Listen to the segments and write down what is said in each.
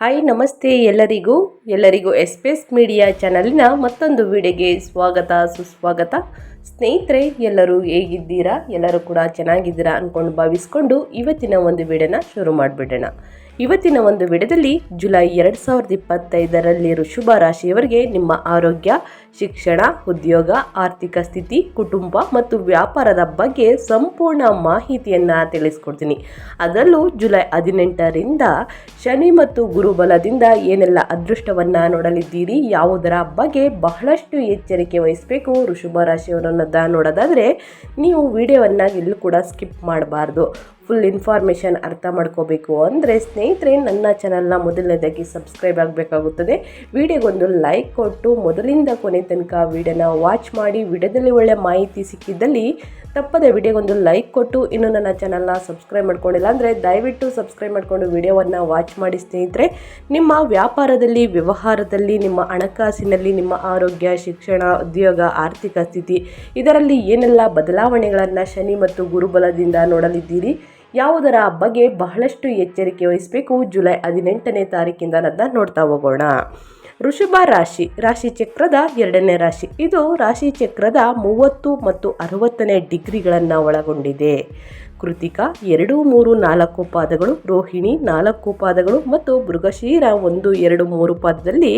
Hi, ನಮಸ್ತೆ ಎಲ್ಲರಿಗೂ. ಎಲ್ಲರಿಗೂ ಎಸ್ಪೇಸ್ ಮೀಡಿಯಾ ಚಾನಲಿನ ಮತ್ತೊಂದು ವಿಡಿಯೋಗೆ ಸ್ವಾಗತ, ಸುಸ್ವಾಗತ. ಸ್ನೇಹಿತರೆ, ಎಲ್ಲರೂ ಹೇಗಿದ್ದೀರಾ? ಎಲ್ಲರೂ ಕೂಡ ಚೆನ್ನಾಗಿದ್ದೀರಾ ಅಂದ್ಕೊಂಡು ಭಾವಿಸ್ಕೊಂಡು ಇವತ್ತಿನ ಒಂದು ವಿಡಿಯೋನ ಶುರು ಮಾಡಿಬಿಡೋಣ. ಇವತ್ತಿನ ಒಂದು ವಿಡಿಯೋದಲ್ಲಿ ಜುಲೈ ಎರಡು ಸಾವಿರದ ಇಪ್ಪತ್ತೈದರಲ್ಲಿ ಋಷಭ ರಾಶಿಯವರಿಗೆ ನಿಮ್ಮ ಆರೋಗ್ಯ ಶಿಕ್ಷಣ, ಉದ್ಯೋಗ, ಆರ್ಥಿಕ ಸ್ಥಿತಿ, ಕುಟುಂಬ ಮತ್ತು ವ್ಯಾಪಾರದ ಬಗ್ಗೆ ಸಂಪೂರ್ಣ ಮಾಹಿತಿಯನ್ನು ತಿಳಿಸ್ಕೊಡ್ತೀನಿ. ಅದರಲ್ಲೂ ಜುಲೈ ಹದಿನೆಂಟರಿಂದ ಶನಿ ಮತ್ತು ಗುರುಬಲದಿಂದ ಏನೆಲ್ಲ ಅದೃಷ್ಟವನ್ನು ನೋಡಲಿದ್ದೀರಿ, ಯಾವುದರ ಬಗ್ಗೆ ಬಹಳಷ್ಟು ಎಚ್ಚರಿಕೆ ವಹಿಸಬೇಕು ಋಷಭ ರಾಶಿಯವರನ್ನದ ನೋಡೋದಾದರೆ ನೀವು ವಿಡಿಯೋವನ್ನು ಎಲ್ಲೂ ಕೂಡ ಸ್ಕಿಪ್ ಮಾಡಬಾರ್ದು. ಫುಲ್ ಇನ್ಫಾರ್ಮೇಷನ್ ಅರ್ಥ ಮಾಡ್ಕೋಬೇಕು ಅಂದರೆ ಸ್ನೇಹಿತರೆ, ನನ್ನ ಚಾನಲ್ನ ಮೊದಲನೇದಾಗಿ ಸಬ್ಸ್ಕ್ರೈಬ್ ಆಗಬೇಕಾಗುತ್ತದೆ. ವಿಡಿಯೋಗೊಂದು ಲೈಕ್ ಕೊಟ್ಟು ಮೊದಲಿಂದ ಕೊನೆ ತನಕ ವಿಡಿಯೋನ ವಾಚ್ ಮಾಡಿ, ವಿಡಿಯೋದಲ್ಲಿ ಒಳ್ಳೆ ಮಾಹಿತಿ ಸಿಕ್ಕಿದ್ದಲ್ಲಿ ತಪ್ಪದೆ ವಿಡಿಯೋಗೊಂದು ಲೈಕ್ ಕೊಟ್ಟು ಇನ್ನು ನನ್ನ ಚಾನಲ್ನ ಸಬ್ಸ್ಕ್ರೈಬ್ ಮಾಡ್ಕೊಂಡಿಲ್ಲ ಅಂದರೆ ದಯವಿಟ್ಟು ಸಬ್ಸ್ಕ್ರೈಬ್ ಮಾಡಿಕೊಂಡು ವಿಡಿಯೋವನ್ನು ವಾಚ್ ಮಾಡಿ ಸ್ನೇಹಿತರೆ. ನಿಮ್ಮ ವ್ಯಾಪಾರದಲ್ಲಿ, ವ್ಯವಹಾರದಲ್ಲಿ, ನಿಮ್ಮ ಹಣಕಾಸಿನಲ್ಲಿ, ನಿಮ್ಮ ಆರೋಗ್ಯ, ಶಿಕ್ಷಣ, ಉದ್ಯೋಗ, ಆರ್ಥಿಕ ಸ್ಥಿತಿ, ಇದರಲ್ಲಿ ಏನೆಲ್ಲ ಬದಲಾವಣೆಗಳನ್ನು ಶನಿ ಮತ್ತು ಗುರುಬಲದಿಂದ ನೋಡಲಿದ್ದೀರಿ? ಯಾವುದರ ಬಗ್ಗೆ ಬಹಳಷ್ಟು ಎಚ್ಚರಿಕೆ ವಹಿಸಬೇಕು? ಜುಲೈ ಹದಿನೆಂಟನೇ ತಾರೀಕಿಂದ ಅದನ್ನ ನೋಡ್ತಾ ಹೋಗೋಣ. ವೃಷಭ ರಾಶಿ ರಾಶಿ ಚಕ್ರದ ಎರಡನೇ ರಾಶಿ. ಇದು ರಾಶಿ ಚಕ್ರದ ಮೂವತ್ತು ಮತ್ತು ಅರವತ್ತನೇ ಡಿಗ್ರಿಗಳನ್ನು ಒಳಗೊಂಡಿದೆ. ಕೃತಿಕ ಎರಡು, ಮೂರು, ನಾಲ್ಕು ಪಾದಗಳು, ರೋಹಿಣಿ ನಾಲ್ಕು ಪಾದಗಳು ಮತ್ತು ಮೃಗಶೀರ ಒಂದು, ಎರಡು, ಮೂರು ಪಾದದಲ್ಲಿ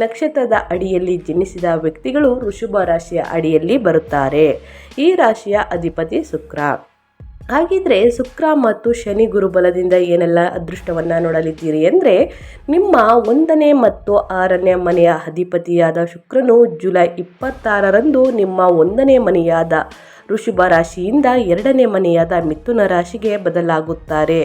ನಕ್ಷತ್ರದ ಅಡಿಯಲ್ಲಿ ಜನಿಸಿದ ವ್ಯಕ್ತಿಗಳು ವೃಷಭ ರಾಶಿಯ ಅಡಿಯಲ್ಲಿ ಬರುತ್ತಾರೆ. ಈ ರಾಶಿಯ ಅಧಿಪತಿ ಶುಕ್ರ. ಹಾಗಿದ್ರೆ ಶುಕ್ರ ಮತ್ತು ಶನಿ ಗುರುಬಲದಿಂದ ಏನೆಲ್ಲ ಅದೃಷ್ಟವನ್ನು ನೋಡಲಿದ್ದೀರಿ ಅಂದರೆ, ನಿಮ್ಮ ಒಂದನೇ ಮತ್ತು ಆರನೇ ಮನೆಯ ಅಧಿಪತಿಯಾದ ಶುಕ್ರನು ಜುಲೈ ಇಪ್ಪತ್ತಾರರಂದು ನಿಮ್ಮ ಒಂದನೇ ಮನೆಯಾದ ಋಷಭ ರಾಶಿಯಿಂದ ಎರಡನೇ ಮನೆಯಾದ ಮಿಥುನ ರಾಶಿಗೆ ಬದಲಾಗುತ್ತಾರೆ.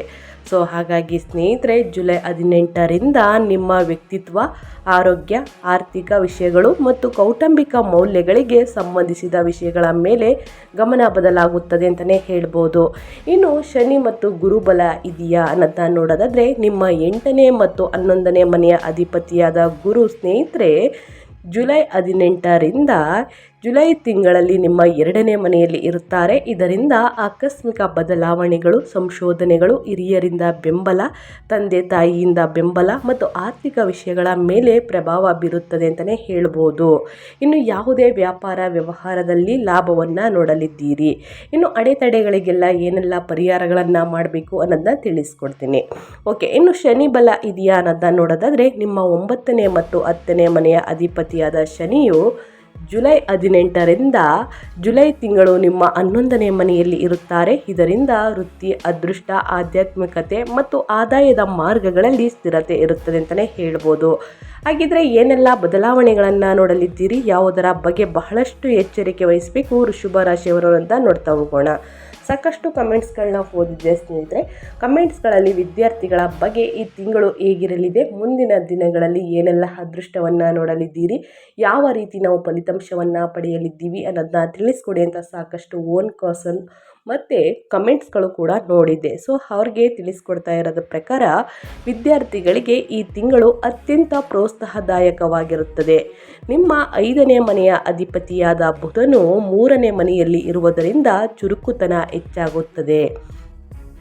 ಸೊ ಹಾಗಾಗಿ ಸ್ನೇಹಿತರೆ, ಜುಲೈ ಹದಿನೆಂಟರಿಂದ ನಿಮ್ಮ ವ್ಯಕ್ತಿತ್ವ, ಆರೋಗ್ಯ, ಆರ್ಥಿಕ ವಿಷಯಗಳು ಮತ್ತು ಕೌಟುಂಬಿಕ ಮೌಲ್ಯಗಳಿಗೆ ಸಂಬಂಧಿಸಿದ ವಿಷಯಗಳ ಮೇಲೆ ಗಮನ ಬದಲಾಗುತ್ತದೆ ಅಂತಲೇ ಹೇಳ್ಬೋದು. ಇನ್ನು ಶನಿ ಮತ್ತು ಗುರುಬಲ ಇದೆಯಾ ಅನ್ನೋದನ್ನ ನೋಡೋದಾದರೆ, ನಿಮ್ಮ ಎಂಟನೇ ಮತ್ತು ಹನ್ನೊಂದನೇ ಮನೆಯ ಅಧಿಪತಿಯಾದ ಗುರು ಸ್ನೇಹಿತರೆ, ಜುಲೈ ಹದಿನೆಂಟರಿಂದ ಜುಲೈ ತಿಂಗಳಲ್ಲಿ ನಿಮ್ಮ ಎರಡನೇ ಮನೆಯಲ್ಲಿ ಇರುತ್ತಾರೆ. ಇದರಿಂದ ಆಕಸ್ಮಿಕ ಬದಲಾವಣೆಗಳು, ಸಂಶೋಧನೆಗಳು, ಹಿರಿಯರಿಂದ ಬೆಂಬಲ, ತಂದೆ ತಾಯಿಯಿಂದ ಬೆಂಬಲ ಮತ್ತು ಆರ್ಥಿಕ ವಿಷಯಗಳ ಮೇಲೆ ಪ್ರಭಾವ ಬೀರುತ್ತದೆ ಅಂತಲೇ ಹೇಳ್ಬೋದು. ಇನ್ನು ಯಾವುದೇ ವ್ಯಾಪಾರ ವ್ಯವಹಾರದಲ್ಲಿ ಲಾಭವನ್ನು ನೋಡಲಿದ್ದೀರಿ. ಇನ್ನು ಅಡೆತಡೆಗಳಿಗೆಲ್ಲ ಏನೆಲ್ಲ ಪರಿಹಾರಗಳನ್ನು ಮಾಡಬೇಕು ಅನ್ನೋದನ್ನ ತಿಳಿಸ್ಕೊಡ್ತೀನಿ. ಓಕೆ, ಇನ್ನು ಶನಿ ಬಲ ಇದೆಯಾ ಅನ್ನೋದನ್ನ ನೋಡೋದಾದರೆ ನಿಮ್ಮ ಒಂಬತ್ತನೇ ಮತ್ತು ಹತ್ತನೇ ಮನೆಯ ಅಧಿಪತಿಯಾದ ಶನಿಯು ಜುಲೈ ಹದಿನೆಂಟರಿಂದ ಜುಲೈ ತಿಂಗಳು ನಿಮ್ಮ ಹನ್ನೊಂದನೇ ಮನೆಯಲ್ಲಿ ಇರುತ್ತಾರೆ. ಇದರಿಂದ ವೃತ್ತಿ, ಅದೃಷ್ಟ, ಆಧ್ಯಾತ್ಮಿಕತೆ ಮತ್ತು ಆದಾಯದ ಮಾರ್ಗಗಳಲ್ಲಿ ಸ್ಥಿರತೆ ಇರುತ್ತದೆ ಅಂತಲೇ ಹೇಳ್ಬೋದು. ಹಾಗಿದ್ರೆ ಏನೆಲ್ಲ ಬದಲಾವಣೆಗಳನ್ನು ನೋಡಲಿದ್ದೀರಿ? ಯಾವುದರ ಬಗ್ಗೆ ಬಹಳಷ್ಟು ಎಚ್ಚರಿಕೆ ವಹಿಸಬೇಕು? ಶುಭ ರಾಶಿಯವರು ಅಂತ ನೋಡ್ತಾ ಹೋಗೋಣ. ಸಾಕಷ್ಟು ಕಮೆಂಟ್ಸ್ಗಳನ್ನ ಓದಿದ್ದೆ ಸ್ನೇಹಿತರೆ. ಕಮೆಂಟ್ಸ್ಗಳಲ್ಲಿ ವಿದ್ಯಾರ್ಥಿಗಳ ಬಗ್ಗೆ ಈ ತಿಂಗಳು ಹೇಗಿರಲಿದೆ? ಮುಂದಿನ ದಿನಗಳಲ್ಲಿ ಏನೆಲ್ಲ ಅದೃಷ್ಟವನ್ನು ನೋಡಲಿದ್ದೀರಿ? ಯಾವ ರೀತಿ ನಾವು ಫಲಿತಾಂಶವನ್ನು ಪಡೆಯಲಿದ್ದೀವಿ ಅನ್ನೋದನ್ನ ತಿಳಿಸ್ಕೊಡಿ ಅಂತ ಸಾಕಷ್ಟು ಓನ್ ಕಾಸನ್ ಮತ್ತು ಕಮೆಂಟ್ಸ್ಗಳು ಕೂಡ ನೋಡಿದ್ದೆ. ಸೊ, ಅವ್ರಿಗೆ ತಿಳಿಸ್ಕೊಡ್ತಾ ಇರೋದ್ರ ಪ್ರಕಾರ ವಿದ್ಯಾರ್ಥಿಗಳಿಗೆ ಈ ತಿಂಗಳು ಅತ್ಯಂತ ಪ್ರೋತ್ಸಾಹದಾಯಕವಾಗಿರುತ್ತದೆ. ನಿಮ್ಮ ಐದನೇ ಮನೆಯ ಅಧಿಪತಿಯಾದ ಬುಧನು ಮೂರನೇ ಮನೆಯಲ್ಲಿ ಇರುವುದರಿಂದ ಚುರುಕುತನ ಹೆಚ್ಚಾಗುತ್ತದೆ.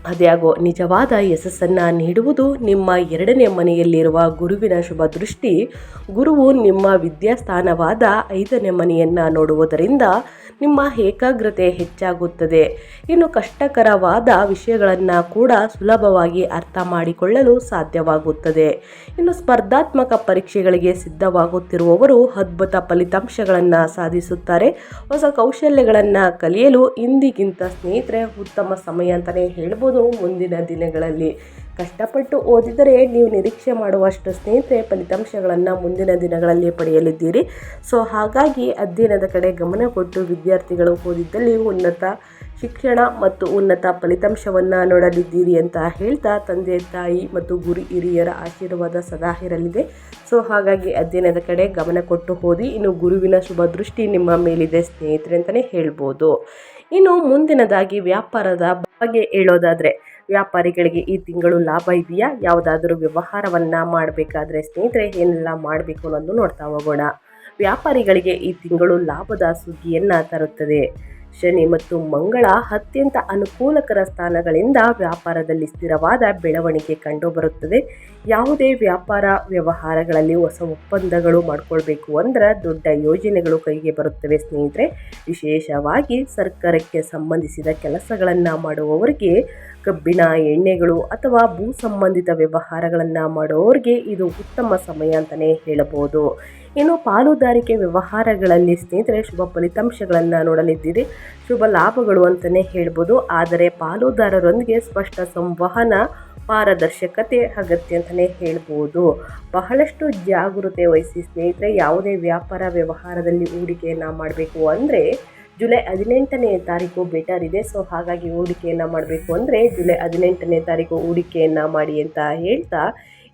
ಅದ್ಯಾಗೋ ನಿಜವಾದ ಯಶಸ್ಸನ್ನು ನೀಡುವುದು ನಿಮ್ಮ ಎರಡನೇ ಮನೆಯಲ್ಲಿರುವ ಗುರುವಿನ ಶುಭ ದೃಷ್ಟಿ. ಗುರುವು ನಿಮ್ಮ ವಿದ್ಯಾಸ್ಥಾನವಾದ ಐದನೇ ಮನೆಯನ್ನು ನೋಡುವುದರಿಂದ ನಿಮ್ಮ ಏಕಾಗ್ರತೆ ಹೆಚ್ಚಾಗುತ್ತದೆ. ಇನ್ನು ಕಷ್ಟಕರವಾದ ವಿಷಯಗಳನ್ನು ಕೂಡ ಸುಲಭವಾಗಿ ಅರ್ಥ ಮಾಡಿಕೊಳ್ಳಲು ಸಾಧ್ಯವಾಗುತ್ತದೆ. ಇನ್ನು ಸ್ಪರ್ಧಾತ್ಮಕ ಪರೀಕ್ಷೆಗಳಿಗೆ ಸಿದ್ಧವಾಗುತ್ತಿರುವವರು ಅದ್ಭುತ ಫಲಿತಾಂಶಗಳನ್ನು ಸಾಧಿಸುತ್ತಾರೆ. ಹೊಸ ಕೌಶಲ್ಯಗಳನ್ನು ಕಲಿಯಲು ಇಂದಿಗಿಂತ ಸ್ನೇಹಿತರೆ ಉತ್ತಮ ಸಮಯ ಅಂತಲೇ ಹೇಳ್ಬೋದು ಮುಂದಿನ ದಿನಗಳಲ್ಲಿ. ಕಷ್ಟಪಟ್ಟು ಓದಿದರೆ ನೀವು ನಿರೀಕ್ಷೆ ಮಾಡುವಷ್ಟು ಸ್ನೇಹಿತರೆ ಫಲಿತಾಂಶಗಳನ್ನು ಮುಂದಿನ ದಿನಗಳಲ್ಲಿ ಪಡೆಯಲಿದ್ದೀರಿ. ಸೊ, ಹಾಗಾಗಿ ಅಧ್ಯಯನದ ಕಡೆ ಗಮನ ಕೊಟ್ಟು ವಿದ್ಯಾರ್ಥಿಗಳು ಓದಿದ್ದಲ್ಲಿ ಉನ್ನತ ಶಿಕ್ಷಣ ಮತ್ತು ಉನ್ನತ ಫಲಿತಾಂಶವನ್ನು ನೋಡಲಿದ್ದೀರಿ ಅಂತ ಹೇಳ್ತಾ ತಂದೆ, ತಾಯಿ ಮತ್ತು ಗುರು ಹಿರಿಯರ ಆಶೀರ್ವಾದ ಸದಾ ಇರಲಿದೆ. ಸೊ, ಹಾಗಾಗಿ ಅಧ್ಯಯನದ ಕಡೆ ಗಮನ ಕೊಟ್ಟು ಓದಿ, ಇನ್ನು ಗುರುವಿನ ಶುಭ ದೃಷ್ಟಿ ನಿಮ್ಮ ಮೇಲಿದೆ ಸ್ನೇಹಿತರೆ ಅಂತಲೇ ಹೇಳ್ಬೋದು. ಇನ್ನು ಮುಂದಿನದಾಗಿ ವ್ಯಾಪಾರದ ಬಗ್ಗೆ ಹೇಳೋದಾದರೆ ವ್ಯಾಪಾರಿಗಳಿಗೆ ಈ ತಿಂಗಳು ಲಾಭ ಇದೆಯಾ? ಯಾವುದಾದ್ರೂ ವ್ಯವಹಾರವನ್ನು ಮಾಡಬೇಕಾದ್ರೆ ಸ್ನೇಹಿತರೆ, ಏನೆಲ್ಲ ಮಾಡಬೇಕು ಅನ್ನೋದು ನೋಡ್ತಾ ಹೋಗೋಣ. ವ್ಯಾಪಾರಿಗಳಿಗೆ ಈ ತಿಂಗಳು ಲಾಭದ ಸುಗ್ಗಿಯನ್ನು ತರುತ್ತದೆ. ಶನಿ ಮತ್ತು ಮಂಗಳ ಅತ್ಯಂತ ಅನುಕೂಲಕರ ಸ್ಥಾನಗಳಿಂದ ವ್ಯಾಪಾರದಲ್ಲಿ ಸ್ಥಿರವಾದ ಬೆಳವಣಿಗೆ ಕಂಡುಬರುತ್ತದೆ. ಯಾವುದೇ ವ್ಯಾಪಾರ ವ್ಯವಹಾರಗಳಲ್ಲಿ ಹೊಸ ಒಪ್ಪಂದಗಳು ಮಾಡಿಕೊಳ್ಬೇಕು ಅಂದ್ರೆ ದೊಡ್ಡ ಯೋಜನೆಗಳು ಕೈಗೆ ಬರುತ್ತವೆ ಸ್ನೇಹಿತರೆ. ವಿಶೇಷವಾಗಿ ಸರ್ಕಾರಕ್ಕೆ ಸಂಬಂಧಿಸಿದ ಕೆಲಸಗಳನ್ನು ಮಾಡುವವರಿಗೆ ಕಬ್ಬಿಣ, ಎಣ್ಣೆಗಳು ಅಥವಾ ಭೂ ಸಂಬಂಧಿತ ವ್ಯವಹಾರಗಳನ್ನು ಮಾಡುವವರಿಗೆ ಇದು ಉತ್ತಮ ಸಮಯ ಅಂತಲೇ ಹೇಳಬಹುದು. ಇನ್ನು ಪಾಲುದಾರಿಕೆ ವ್ಯವಹಾರಗಳಲ್ಲಿ ಸ್ನೇಹಿತರೆ, ಶುಭ ಫಲಿತಾಂಶಗಳನ್ನು ನೋಡಲಿದ್ದೀರಿ. ಶುಭ ಲಾಭಗಳು ಅಂತಲೇ ಹೇಳ್ಬೋದು. ಆದರೆ ಪಾಲುದಾರರೊಂದಿಗೆ ಸ್ಪಷ್ಟ ಸಂವಹನ, ಪಾರದರ್ಶಕತೆ ಅಗತ್ಯ ಅಂತಲೇ ಹೇಳ್ಬೋದು. ಬಹಳಷ್ಟು ಜಾಗೃತೆ ವಹಿಸಿ ಸ್ನೇಹಿತರೆ, ಯಾವುದೇ ವ್ಯಾಪಾರ ವ್ಯವಹಾರದಲ್ಲಿ ಹೂಡಿಕೆಯನ್ನು ಮಾಡಬೇಕು ಅಂದರೆ ಜುಲೈ ಹದಿನೆಂಟನೇ ತಾರೀಕು ಬೆಟರ್ ಇದೆ. ಸೊ, ಹಾಗಾಗಿ ಹೂಡಿಕೆಯನ್ನು ಮಾಡಬೇಕು ಅಂದರೆ ಜುಲೈ ಹದಿನೆಂಟನೇ ತಾರೀಕು ಹೂಡಿಕೆಯನ್ನು ಮಾಡಿ ಅಂತ ಹೇಳ್ತಾ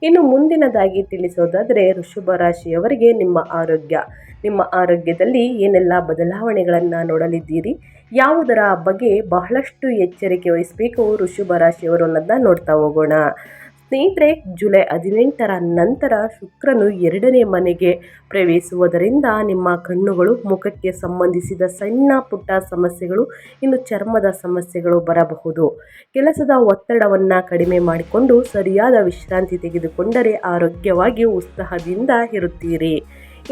ಇನ್ನು ಮುಂದಿನದಾಗಿ ತಿಳಿಸೋದಾದರೆ ಋಷಭ ರಾಶಿಯವರಿಗೆ ನಿಮ್ಮ ಆರೋಗ್ಯ. ನಿಮ್ಮ ಆರೋಗ್ಯದಲ್ಲಿ ಏನೆಲ್ಲ ಬದಲಾವಣೆಗಳನ್ನು ನೋಡಲಿದ್ದೀರಿ? ಯಾವುದರ ಬಗ್ಗೆ ಬಹಳಷ್ಟು ಎಚ್ಚರಿಕೆ ವಹಿಸಬೇಕು ಋಷಭ ರಾಶಿಯವರು ಅನ್ನೋದನ್ನ ನೋಡ್ತಾ ಹೋಗೋಣ. ಸ್ನೇಹಿತರೆ, ಜುಲೈ ಹದಿನೆಂಟರ ನಂತರ ಶುಕ್ರನು ಎರಡನೇ ಮನೆಗೆ ಪ್ರವೇಶಿಸುವುದರಿಂದ ನಿಮ್ಮ ಕಣ್ಣುಗಳು ಮುಖಕ್ಕೆ ಸಂಬಂಧಿಸಿದ ಸಣ್ಣ ಪುಟ್ಟ ಸಮಸ್ಯೆಗಳು, ಇನ್ನು ಚರ್ಮದ ಸಮಸ್ಯೆಗಳು ಬರಬಹುದು. ಕೆಲಸದ ಒತ್ತಡವನ್ನು ಕಡಿಮೆ ಮಾಡಿಕೊಂಡು ಸರಿಯಾದ ವಿಶ್ರಾಂತಿ ತೆಗೆದುಕೊಂಡರೆ ಆರೋಗ್ಯವಾಗಿ ಉತ್ಸಾಹದಿಂದ ಇರುತ್ತೀರಿ.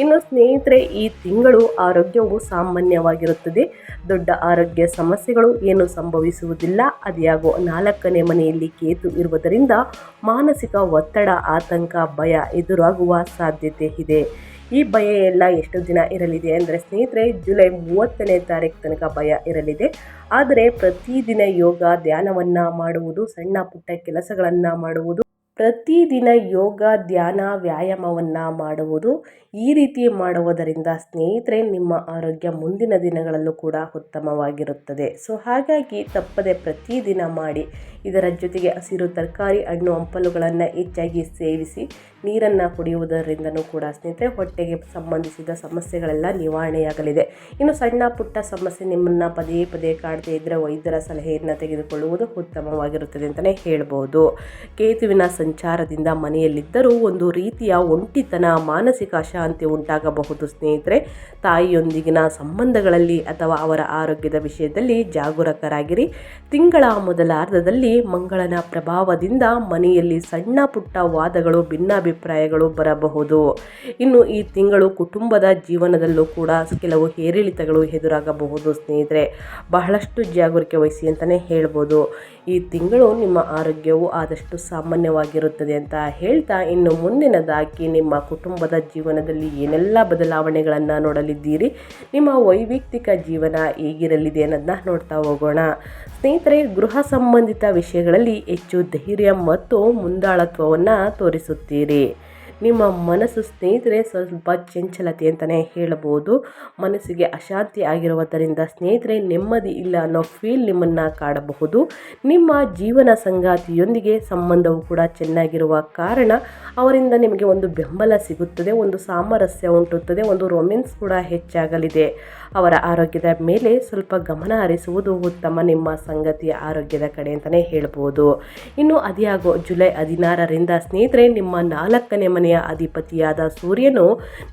ಇನ್ನು ಸ್ನೇಹಿತರೆ, ಈ ತಿಂಗಳು ಆರೋಗ್ಯವು ಸಾಮಾನ್ಯವಾಗಿರುತ್ತದೆ. ದೊಡ್ಡ ಆರೋಗ್ಯ ಸಮಸ್ಯೆಗಳು ಏನು ಸಂಭವಿಸುವುದಿಲ್ಲ. ಅದ್ಯಾಗೋ ನಾಲ್ಕನೇ ಮನೆಯಲ್ಲಿ ಕೇತು ಇರುವುದರಿಂದ ಮಾನಸಿಕ ಒತ್ತಡ, ಆತಂಕ, ಭಯ ಎದುರಾಗುವ ಸಾಧ್ಯತೆ ಇದೆ. ಈ ಭಯ ಎಲ್ಲ ಎಷ್ಟು ದಿನ ಇರಲಿದೆ ಅಂದರೆ ಸ್ನೇಹಿತರೆ, ಜುಲೈ ಮೂವತ್ತನೇ ತಾರೀಕು ತನಕ ಭಯ ಇರಲಿದೆ. ಆದರೆ ಪ್ರತಿದಿನ ಯೋಗ, ಧ್ಯಾನವನ್ನು ಮಾಡುವುದು, ಸಣ್ಣ ಪುಟ್ಟ ಕೆಲಸಗಳನ್ನು ಮಾಡುವುದು ಪ್ರತಿದಿನ ಯೋಗ, ಧ್ಯಾನ, ವ್ಯಾಯಾಮವನ್ನು ಮಾಡುವುದು ಈ ರೀತಿ ಮಾಡುವುದರಿಂದ ಸ್ನೇಹಿತರೆ ನಿಮ್ಮ ಆರೋಗ್ಯ ಮುಂದಿನ ದಿನಗಳಲ್ಲೂ ಕೂಡ ಉತ್ತಮವಾಗಿರುತ್ತದೆ. ಸೊ ಹಾಗಾಗಿ ತಪ್ಪದೆ ಪ್ರತಿದಿನ ಮಾಡಿ ಇದರ ಜೊತೆಗೆ ಹಸಿರು ತರಕಾರಿ, ಹಣ್ಣು, ಹಂಪಲುಗಳನ್ನು ಹೆಚ್ಚಾಗಿ ಸೇವಿಸಿ ನೀರನ್ನು ಕುಡಿಯುವುದರಿಂದನೂ ಕೂಡ ಸ್ನೇಹಿತರೆ ಹೊಟ್ಟೆಗೆ ಸಂಬಂಧಿಸಿದ ಸಮಸ್ಯೆಗಳೆಲ್ಲ ನಿವಾರಣೆಯಾಗಲಿದೆ. ಇನ್ನು ಸಣ್ಣ ಪುಟ್ಟ ಸಮಸ್ಯೆ ನಿಮ್ಮನ್ನು ಪದೇ ಪದೇ ಕಾಡದೇ ಇದ್ದರೆ ವೈದ್ಯರ ಸಲಹೆಯನ್ನು ತೆಗೆದುಕೊಳ್ಳುವುದು ಉತ್ತಮವಾಗಿರುತ್ತದೆ ಅಂತಲೇ ಹೇಳ್ಬೋದು. ಕೇತುವಿನ ಸಂಚಾರದಿಂದ ಮನೆಯಲ್ಲಿದ್ದರೂ ಒಂದು ರೀತಿಯ ಒಂಟಿತನ, ಮಾನಸಿಕ ಅಶಾಂತಿ ಉಂಟಾಗಬಹುದು ಸ್ನೇಹಿತರೆ. ತಾಯಿಯೊಂದಿಗಿನ ಸಂಬಂಧಗಳಲ್ಲಿ ಅಥವಾ ಅವರ ಆರೋಗ್ಯದ ವಿಷಯದಲ್ಲಿ ಜಾಗರೂಕರಾಗಿರಿ. ತಿಂಗಳ ಮೊದಲಾರ್ಧದಲ್ಲಿ ಮಂಗಳನ ಪ್ರಭಾವದಿಂದ ಮನೆಯಲ್ಲಿ ಸಣ್ಣ ಪುಟ್ಟ ವಾದಗಳು, ಭಿನ್ನಾಭಿಪ್ರಾಯಗಳು ಬರಬಹುದು. ಇನ್ನು ಈ ತಿಂಗಳು ಕುಟುಂಬದ ಜೀವನದಲ್ಲೂ ಕೂಡ ಕೆಲವು ಏರಿಳಿತಗಳು ಎದುರಾಗಬಹುದು ಸ್ನೇಹಿತರೆ. ಬಹಳಷ್ಟು ಜಾಗರೂಕತೆ ವಹಿಸಿ ಅಂತಲೇ ಹೇಳ್ಬೋದು. ಈ ತಿಂಗಳು ನಿಮ್ಮ ಆರೋಗ್ಯವು ಆದಷ್ಟು ಸಾಮಾನ್ಯವಾಗಿರುತ್ತದೆ ಅಂತ ಹೇಳ್ತಾ ಇನ್ನು ಮುಂದಿನದಾಗಿ ನಿಮ್ಮ ಕುಟುಂಬದ ಜೀವನದಲ್ಲಿ ಏನೆಲ್ಲ ಬದಲಾವಣೆಗಳನ್ನು ನೋಡಲಿದ್ದೀರಿ? ನಿಮ್ಮ ವೈಯಕ್ತಿಕ ಜೀವನ ಹೇಗಿರಲಿದೆ ಅನ್ನೋದನ್ನ ನೋಡ್ತಾ ಹೋಗೋಣ. ಸ್ನೇಹಿತರೆ, ಗೃಹ ಸಂಬಂಧಿತ ವಿಷಯಗಳಲ್ಲಿ ಹೆಚ್ಚು ಧೈರ್ಯ ಮತ್ತು ಮುಂದಾಳತ್ವವನ್ನು ತೋರಿಸುತ್ತೀರಿ. ನಿಮ್ಮ ಮನಸ್ಸು ಸ್ನೇಹಿತರೆ, ಸ್ವಲ್ಪ ಚಂಚಲತೆ ಅಂತಲೇ ಹೇಳಬಹುದು. ಮನಸ್ಸಿಗೆ ಅಶಾಂತಿ ಆಗಿರುವುದರಿಂದ ಸ್ನೇಹಿತರೆ, ನೆಮ್ಮದಿ ಇಲ್ಲ ಅನ್ನೋ ಫೀಲ್ ನಿಮ್ಮನ್ನು ಕಾಡಬಹುದು. ನಿಮ್ಮ ಜೀವನ ಸಂಗಾತಿಯೊಂದಿಗೆ ಸಂಬಂಧವು ಕೂಡ ಚೆನ್ನಾಗಿರುವ ಕಾರಣ ಅವರಿಂದ ನಿಮಗೆ ಒಂದು ಬೆಂಬಲ ಸಿಗುತ್ತದೆ, ಒಂದು ಸಾಮರಸ್ಯ ಉಂಟುತ್ತದೆ, ಒಂದು ರೊಮ್ಯಾನ್ಸ್ ಕೂಡ ಹೆಚ್ಚಾಗಲಿದೆ. ಅವರ ಆರೋಗ್ಯದ ಮೇಲೆ ಸ್ವಲ್ಪ ಗಮನ ಹರಿಸುವುದು ಉತ್ತಮ ನಿಮ್ಮ ಸಂಗತಿಯ ಆರೋಗ್ಯದ ಕಡೆ ಅಂತಲೇ ಹೇಳ್ಬೋದು. ಇನ್ನು ಅದಿಯಾಗೋ ಜುಲೈ ಹದಿನಾರರಿಂದ ಸ್ನೇಹಿತರೆ, ನಿಮ್ಮ ನಾಲ್ಕನೇ ಮನೆಯ ಅಧಿಪತಿಯಾದ ಸೂರ್ಯನು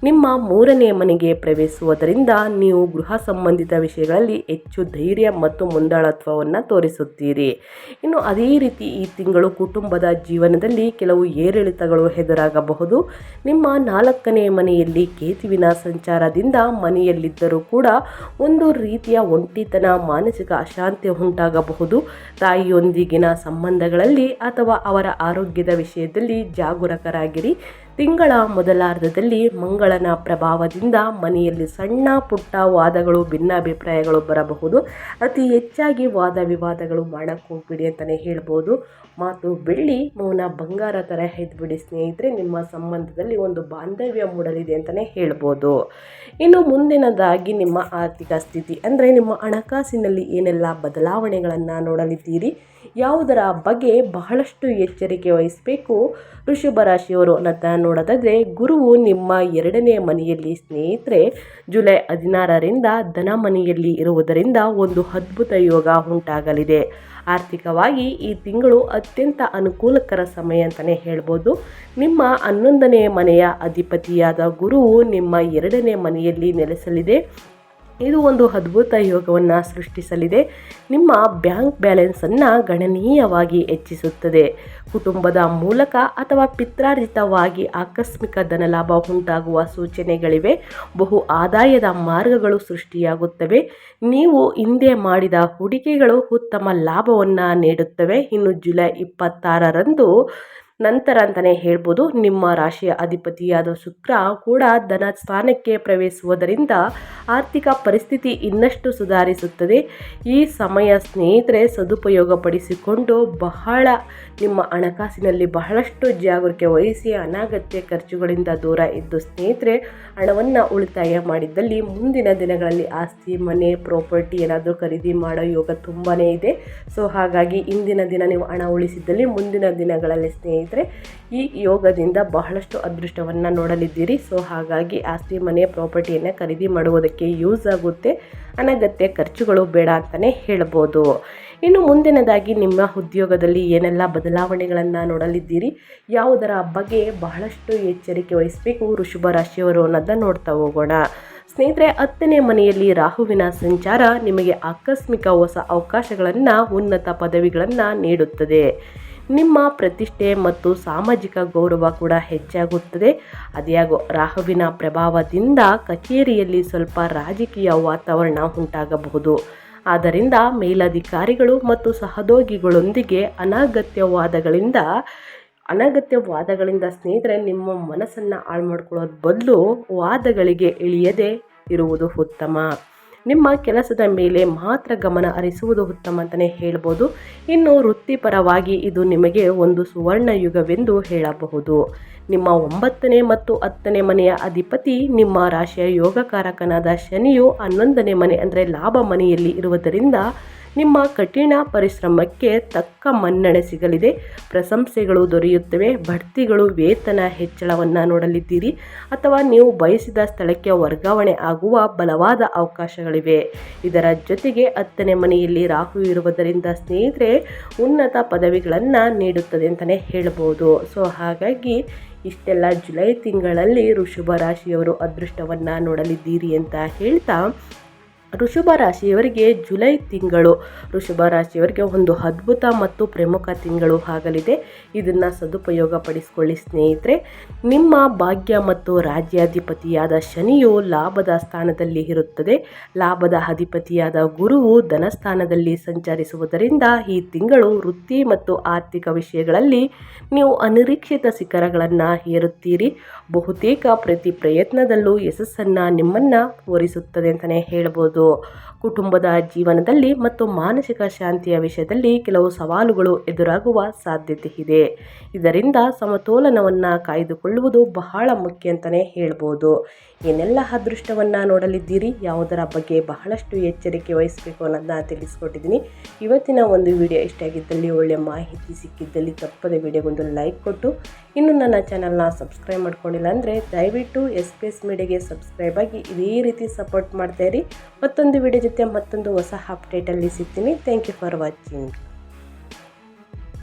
ನಿಮ್ಮ ಮೂರನೇ ಮನೆಗೆ ಪ್ರವೇಶಿಸುವುದರಿಂದ ನೀವು ಗೃಹ ಸಂಬಂಧಿತ ವಿಷಯಗಳಲ್ಲಿ ಹೆಚ್ಚು ಧೈರ್ಯ ಮತ್ತು ಮುಂದಾಳತ್ವವನ್ನು ತೋರಿಸುತ್ತೀರಿ. ಇನ್ನು ಅದೇ ರೀತಿ ಈ ತಿಂಗಳು ಕುಟುಂಬದ ಜೀವನದಲ್ಲಿ ಕೆಲವು ಏರಿಳಿತಗಳು ಎದುರಾಗಬಹುದು. ನಿಮ್ಮ ನಾಲ್ಕನೇ ಮನೆಯಲ್ಲಿ ಕೇತುವಿನ ಸಂಚಾರದಿಂದ ಮನೆಯಲ್ಲಿದ್ದರೂ ಕೂಡ ಒಂದು ರೀತಿಯ ಒಂಟಿತನ ಮಾನಸಿಕ ಅಶಾಂತಿ ಉಂಟಾಗಬಹುದು. ತಾಯಿಯೊಂದಿಗಿನ ಸಂಬಂಧಗಳಲ್ಲಿ ಅಥವಾ ಅವರ ಆರೋಗ್ಯದ ವಿಷಯದಲ್ಲಿ ಜಾಗರೂಕರಾಗಿರಿ. ತಿಂಗಳ ಮೊದಲಾರ್ಧದಲ್ಲಿ ಮಂಗಳನ ಪ್ರಭಾವದಿಂದ ಮನೆಯಲ್ಲಿ ಸಣ್ಣ ಪುಟ್ಟ ವಾದಗಳು, ಭಿನ್ನಾಭಿಪ್ರಾಯಗಳು ಬರಬಹುದು. ಅತಿ ಹೆಚ್ಚಾಗಿ ವಾದ ವಿವಾದಗಳು ಮಾಡೋಕ್ಕೆ ಹೋಗ್ಬಿಡಿ ಅಂತಲೇ ಹೇಳ್ಬೋದು. ಮಾತು ಬೆಳ್ಳಿ, ಮೌನ ಬಂಗಾರ ಥರ ಎದ್ಬಿಡಿ ಸ್ನೇಹಿತರೆ, ನಿಮ್ಮ ಸಂಬಂಧದಲ್ಲಿ ಒಂದು ಬಾಂಧವ್ಯ ಮೂಡಲಿದೆ ಅಂತಲೇ ಹೇಳ್ಬೋದು. ಇನ್ನು ಮುಂದಿನದಾಗಿ ನಿಮ್ಮ ಆರ್ಥಿಕ ಸ್ಥಿತಿ. ಅಂದರೆ ನಿಮ್ಮ ಹಣಕಾಸಿನಲ್ಲಿ ಏನೆಲ್ಲ ಬದಲಾವಣೆಗಳನ್ನು ನೋಡಲಿದ್ದೀರಿ? ಯಾವುದರ ಬಗ್ಗೆ ಬಹಳಷ್ಟು ಎಚ್ಚರಿಕೆ ವಹಿಸಬೇಕು. ಋಷಭ ರಾಶಿಯವರು ಅನ್ನೋದನ್ನ ನೋಡೋದಾದರೆ, ಗುರುವು ನಿಮ್ಮ ಎರಡನೇ ಮನೆಯಲ್ಲಿ ಸ್ನೇಹಿತರೆ. ಜುಲೈ ಹದಿನಾರರಿಂದ ಧನ ಮನೆಯಲ್ಲಿ ಇರುವುದರಿಂದ ಒಂದು ಅದ್ಭುತ ಯೋಗ ಉಂಟಾಗಲಿದೆ. ಆರ್ಥಿಕವಾಗಿ ಈ ತಿಂಗಳು ಅತ್ಯಂತ ಅನುಕೂಲಕರ ಸಮಯ ಅಂತಲೇ ಹೇಳ್ಬೋದು. ನಿಮ್ಮ ಹನ್ನೊಂದನೇ ಮನೆಯ ಅಧಿಪತಿಯಾದ ಗುರುವು ನಿಮ್ಮ ಎರಡನೇ ಮನೆಯಲ್ಲಿ ನೆಲೆಸಲಿದೆ. ಇದು ಒಂದು ಅದ್ಭುತ ಯೋಗವನ್ನು ಸೃಷ್ಟಿಸಲಿದೆ. ನಿಮ್ಮ ಬ್ಯಾಂಕ್ ಬ್ಯಾಲೆನ್ಸನ್ನು ಗಣನೀಯವಾಗಿ ಹೆಚ್ಚಿಸುತ್ತದೆ. ಕುಟುಂಬದ ಮೂಲಕ ಅಥವಾ ಪಿತ್ರಾರ್ಜಿತವಾಗಿ ಆಕಸ್ಮಿಕ ಧನಲಾಭ ಉಂಟಾಗುವ ಸೂಚನೆಗಳಿವೆ. ಬಹು ಆದಾಯದ ಮಾರ್ಗಗಳು ಸೃಷ್ಟಿಯಾಗುತ್ತವೆ. ನೀವು ಹಿಂದೆ ಮಾಡಿದ ಹೂಡಿಕೆಗಳು ಉತ್ತಮ ಲಾಭವನ್ನು ನೀಡುತ್ತವೆ. ಇನ್ನು ಜುಲೈ ಇಪ್ಪತ್ತಾರರಂದು ನಂತರ ಅಂತಲೇ ಹೇಳ್ಬೋದು, ನಿಮ್ಮ ರಾಶಿಯ ಅಧಿಪತಿಯಾದ ಶುಕ್ರ ಕೂಡ ಧನ ಸ್ಥಾನಕ್ಕೆ ಪ್ರವೇಶಿಸುವುದರಿಂದ ಆರ್ಥಿಕ ಪರಿಸ್ಥಿತಿ ಇನ್ನಷ್ಟು ಸುಧಾರಿಸುತ್ತದೆ. ಈ ಸಮಯ ಸ್ನೇಹಿತರೆ, ಸದುಪಯೋಗಪಡಿಸಿಕೊಂಡು ಬಹಳ ನಿಮ್ಮ ಹಣಕಾಸಿನಲ್ಲಿ ಬಹಳಷ್ಟು ಜಾಗೃತಿ ವಹಿಸಿ, ಅನಾಗತ್ಯ ಖರ್ಚುಗಳಿಂದ ದೂರ ಇದ್ದು ಸ್ನೇಹಿತರೆ, ಹಣವನ್ನು ಉಳಿತಾಯ ಮಾಡಿದ್ದಲ್ಲಿ ಮುಂದಿನ ದಿನಗಳಲ್ಲಿ ಆಸ್ತಿ, ಮನೆ, ಪ್ರಾಪರ್ಟಿ ಏನಾದರೂ ಖರೀದಿ ಮಾಡೋ ಯೋಗ ತುಂಬಾ ಇದೆ. ಸೊ, ಹಾಗಾಗಿ ಇಂದಿನ ದಿನ ನೀವು ಹಣ ಉಳಿಸಿದ್ದಲ್ಲಿ ಮುಂದಿನ ದಿನಗಳಲ್ಲಿ ಸ್ನೇಹಿತರೆ ಈ ಯೋಗದಿಂದ ಬಹಳಷ್ಟು ಅದೃಷ್ಟವನ್ನು ನೋಡಲಿದ್ದೀರಿ. ಸೊ ಹಾಗಾಗಿ ಆಸ್ತಿ ಮನೆಯ ಪ್ರಾಪರ್ಟಿಯನ್ನು ಖರೀದಿ ಮಾಡುವುದಕ್ಕೆ ಯೂಸ್ ಆಗುತ್ತೆ. ಅನಗತ್ಯ ಖರ್ಚುಗಳು ಬೇಡ ಅಂತಲೇ ಹೇಳ್ಬೋದು. ಇನ್ನು ಮುಂದಿನದಾಗಿ ನಿಮ್ಮ ಉದ್ಯೋಗದಲ್ಲಿ ಏನೆಲ್ಲ ಬದಲಾವಣೆಗಳನ್ನು ನೋಡಲಿದ್ದೀರಿ? ಯಾವುದರ ಬಗ್ಗೆ ಬಹಳಷ್ಟು ಎಚ್ಚರಿಕೆ ವಹಿಸಬೇಕು ಋಷಭ ರಾಶಿಯವರು ಅನ್ನೋದನ್ನು ನೋಡ್ತಾ ಹೋಗೋಣ. ಸ್ನೇಹಿತರೆ, ಹತ್ತನೇ ಮನೆಯಲ್ಲಿ ರಾಹುವಿನ ಸಂಚಾರ ನಿಮಗೆ ಆಕಸ್ಮಿಕ ಹೊಸ ಅವಕಾಶಗಳನ್ನು, ಉನ್ನತ ಪದವಿಗಳನ್ನು ನೀಡುತ್ತದೆ. ನಿಮ್ಮ ಪ್ರತಿಷ್ಠೆ ಮತ್ತು ಸಾಮಾಜಿಕ ಗೌರವ ಕೂಡ ಹೆಚ್ಚಾಗುತ್ತದೆ. ಅದ್ಯಾಗೋ ರಾಹುವಿನ ಪ್ರಭಾವದಿಂದ ಕಚೇರಿಯಲ್ಲಿ ಸ್ವಲ್ಪ ರಾಜಕೀಯ ವಾತಾವರಣ ಉಂಟಾಗಬಹುದು. ಆದ್ದರಿಂದ ಮೇಲಧಿಕಾರಿಗಳು ಮತ್ತು ಸಹೋದ್ಯೋಗಿಗಳೊಂದಿಗೆ ಅನಗತ್ಯವಾದಗಳಿಂದ ಅನಗತ್ಯ ವಾದಗಳಿಂದ ಸ್ನೇಹಿತರೆ, ನಿಮ್ಮ ಮನಸ್ಸನ್ನು ಹಾಳು ಮಾಡ್ಕೊಳ್ಳೋದು ಬದಲು ವಾದಗಳಿಗೆ ಇಳಿಯದೆ ಇರುವುದು ಉತ್ತಮ. ನಿಮ್ಮ ಕೆಲಸದ ಮೇಲೆ ಮಾತ್ರ ಗಮನ ಹರಿಸುವುದು ಉತ್ತಮ ಅಂತಲೇ ಹೇಳ್ಬೋದು. ಇನ್ನು ವೃತ್ತಿಪರವಾಗಿ ಇದು ನಿಮಗೆ ಒಂದು ಸುವರ್ಣ ಯುಗವೆಂದು ಹೇಳಬಹುದು. ನಿಮ್ಮ ಒಂಬತ್ತನೇ ಮತ್ತು ಹತ್ತನೇ ಮನೆಯ ಅಧಿಪತಿ, ನಿಮ್ಮ ರಾಶಿಯ ಯೋಗಕಾರಕನಾದ ಶನಿಯು ಹನ್ನೊಂದನೇ ಮನೆ ಅಂದರೆ ಲಾಭ ಮನೆಯಲ್ಲಿ ಇರುವುದರಿಂದ ನಿಮ್ಮ ಕಠಿಣ ಪರಿಶ್ರಮಕ್ಕೆ ತಕ್ಕ ಮನ್ನಣೆ ಸಿಗಲಿದೆ. ಪ್ರಶಂಸೆಗಳು ದೊರೆಯುತ್ತವೆ. ಬಡ್ತಿಗಳು ವೇತನ ಹೆಚ್ಚಳವನ್ನು ನೋಡಲಿದ್ದೀರಿ. ಅಥವಾ ನೀವು ಬಯಸಿದ ಸ್ಥಳಕ್ಕೆ ವರ್ಗಾವಣೆ ಆಗುವ ಬಲವಾದ ಅವಕಾಶಗಳಿವೆ. ಇದರ ಜೊತೆಗೆ ಹತ್ತನೇ ಮನೆಯಲ್ಲಿ ರಾಹು ಇರುವುದರಿಂದ ಸ್ನೇಹಿತರೆ ಉನ್ನತ ಪದವಿಗಳನ್ನು ನೀಡುತ್ತದೆ ಅಂತಲೇ ಹೇಳ್ಬೋದು. ಸೊ ಹಾಗಾಗಿ ಇಷ್ಟೆಲ್ಲ ಜುಲೈ ತಿಂಗಳಲ್ಲಿ ಋಷಭ ರಾಶಿಯವರು ಅದೃಷ್ಟವನ್ನು ನೋಡಲಿದ್ದೀರಿ ಅಂತ ಹೇಳ್ತಾ ಋಷಭ ರಾಶಿಯವರಿಗೆ ಜುಲೈ ತಿಂಗಳು. ಋಷಭ ರಾಶಿಯವರಿಗೆ ಒಂದು ಅದ್ಭುತ ಮತ್ತು ಪ್ರಮುಖ ತಿಂಗಳು ಆಗಲಿದೆ. ಇದನ್ನು ಸದುಪಯೋಗ ಪಡಿಸಿಕೊಳ್ಳಿ ಸ್ನೇಹಿತರೆ. ನಿಮ್ಮ ಭಾಗ್ಯ ಮತ್ತು ರಾಜ್ಯಾಧಿಪತಿಯಾದ ಶನಿಯು ಲಾಭದ ಸ್ಥಾನದಲ್ಲಿ ಇರುತ್ತದೆ. ಲಾಭದ ಅಧಿಪತಿಯಾದ ಗುರುವು ಧನಸ್ಥಾನದಲ್ಲಿ ಸಂಚರಿಸುವುದರಿಂದ ಈ ತಿಂಗಳು ವೃತ್ತಿ ಮತ್ತು ಆರ್ಥಿಕ ವಿಷಯಗಳಲ್ಲಿ ನೀವು ಅನಿರೀಕ್ಷಿತ ಶಿಖರಗಳನ್ನು ಏರುತ್ತೀರಿ. ಬಹುತೇಕ ಪ್ರತಿ ಪ್ರಯತ್ನದಲ್ಲೂ ಯಶಸ್ಸನ್ನು ನಿಮ್ಮನ್ನು ತೋರಿಸುತ್ತದೆ ಅಂತಲೇ ಹೇಳ್ಬೋದು. ಕುಟುಂಬದ ಜೀವನದಲ್ಲಿ ಮತ್ತು ಮಾನಸಿಕ ಶಾಂತಿಯ ವಿಷಯದಲ್ಲಿ ಕೆಲವು ಸವಾಲುಗಳು ಎದುರಾಗುವ ಸಾಧ್ಯತೆ ಇದೆ. ಇದರಿಂದ ಸಮತೋಲನವನ್ನು ಕಾಯ್ದುಕೊಳ್ಳುವುದು ಬಹಳ ಮುಖ್ಯ ಅಂತಲೇ ಹೇಳ್ಬೋದು. ಏನೆಲ್ಲ ಅದೃಷ್ಟವನ್ನು ನೋಡಲಿದ್ದೀರಿ? ಯಾವುದರ ಬಗ್ಗೆ ಬಹಳಷ್ಟು ಎಚ್ಚರಿಕೆ ವಹಿಸಬೇಕು ಅನ್ನೋದನ್ನ ತಿಳಿಸ್ಕೊಟ್ಟಿದ್ದೀನಿ. ಇವತ್ತಿನ ಒಂದು ವಿಡಿಯೋ ಇಷ್ಟ ಆಗಿದ್ದಲ್ಲಿ ಒಳ್ಳೆಯ ಮಾಹಿತಿ ಸಿಕ್ಕಿದ್ದಲ್ಲಿ ತಪ್ಪದೆ ವಿಡಿಯೋಗೊಂದು ಲೈಕ್ ಕೊಟ್ಟು ಇನ್ನು ನನ್ನ ಚಾನಲ್ನ ಸಬ್ಸ್ಕ್ರೈಬ್ ಮಾಡ್ಕೊಂಡಿಲ್ಲ ಅಂದರೆ ದಯವಿಟ್ಟು ಎಸ್ ಪಿ ಎಸ್ ಮೀಡಿಯಾಗೆ ಸಬ್ಸ್ಕ್ರೈಬ್ ಆಗಿ ಇದೇ ರೀತಿ ಸಪೋರ್ಟ್ ಮಾಡ್ತಾಯಿರಿ ಮತ್ತೊಂದು ವಿಡಿಯೋ ಜೊತೆ ಮತ್ತೊಂದು ಹೊಸ ಅಪ್ಡೇಟಲ್ಲಿ ಸಿಗ್ತೀನಿ. Thank you for watching